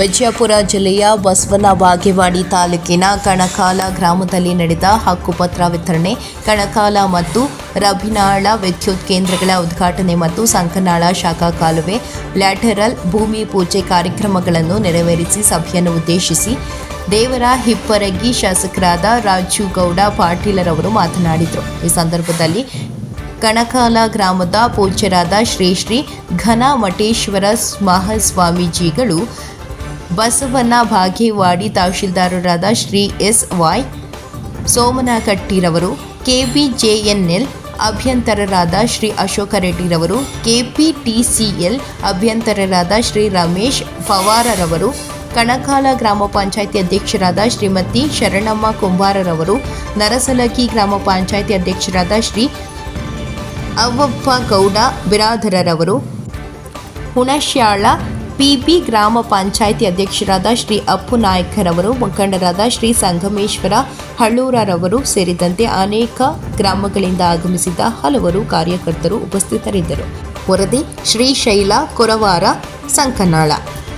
ವಿಜಯಪುರ ಜಿಲ್ಲೆಯ ಬಸವನ ಬಾಗೇವಾಡಿ ತಾಲೂಕಿನ ಕಣಕಾಲ ಗ್ರಾಮದಲ್ಲಿ ನಡೆದ ಹಕ್ಕುಪತ್ರ ವಿತರಣೆ, ಕಣಕಾಲ ಮತ್ತು ರಭಿನಾಳ ವಿದ್ಯುತ್ ಕೇಂದ್ರಗಳ ಉದ್ಘಾಟನೆ ಮತ್ತು ಸಂಕನಾಳ ಶಾಖಾ ಕಾಲುವೆ, ಲ್ಯಾಟರಲ್ ಭೂಮಿ ಪೂಜೆ ಕಾರ್ಯಕ್ರಮಗಳನ್ನು ನೆರವೇರಿಸಿ ಸಭೆಯನ್ನು ಉದ್ದೇಶಿಸಿ ದೇವರ ಹಿಪ್ಪರಗಿ ಶಾಸಕರಾದ ರಾಜು ಗೌಡ ಪಾಟೀಲರವರು ಮಾತನಾಡಿದರು. ಈ ಸಂದರ್ಭದಲ್ಲಿ ಕಣಕಾಲ ಗ್ರಾಮದ ಪೂಜ್ಯರಾದ ಶ್ರೀ ಶ್ರೀ ಘನ ಮಠೇಶ್ವರ ಮಹಾಸ್ವಾಮೀಜಿಗಳು ಬಸವನ ಬಾಗೇವಾಡಿ ತಹಶೀಲ್ದಾರರಾದ ಶ್ರೀ ಎಸ್ ವೈ ಸೋಮನಕಟ್ಟಿರವರು, ಕೆಬಿಜೆಎನ್ಎಲ್ ಅಭ್ಯಂತರರಾದ ಶ್ರೀ ಅಶೋಕ ರೆಡ್ಡಿರವರು, ಕೆಪಿಟಿಸಿಎಲ್ ಅಭ್ಯಂತರರಾದ ಶ್ರೀ ರಮೇಶ್ ಪವಾರರವರು, ಕಣಕಾಲ ಗ್ರಾಮ ಪಂಚಾಯಿತಿ ಅಧ್ಯಕ್ಷರಾದ ಶ್ರೀಮತಿ ಶರಣಮ್ಮ ಕುಂಬಾರರವರು, ನರಸಲಗಿ ಗ್ರಾಮ ಪಂಚಾಯಿತಿ ಅಧ್ಯಕ್ಷರಾದ ಶ್ರೀ ಅವ್ವಪ್ಪ ಗೌಡ ಬಿರಾದರರವರು, ಹುಣಶ್ಯಾಳ ಪಿಬಿ ಗ್ರಾಮ ಪಂಚಾಯಿತಿ ಅಧ್ಯಕ್ಷರಾದ ಶ್ರೀ ಅಪ್ಪು ನಾಯ್ಕರವರು, ಮುಖಂಡರಾದ ಶ್ರೀ ಸಂಗಮೇಶ್ವರ ಹಳ್ಳೂರರವರು ಸೇರಿದಂತೆ ಅನೇಕ ಗ್ರಾಮಗಳಿಂದ ಆಗಮಿಸಿದ್ದ ಹಲವರು ಕಾರ್ಯಕರ್ತರು ಉಪಸ್ಥಿತರಿದ್ದರು. ವರದಿ ಶ್ರೀಶೈಲ ಕೊರವಾರ, ಸಂಕನಾಳ.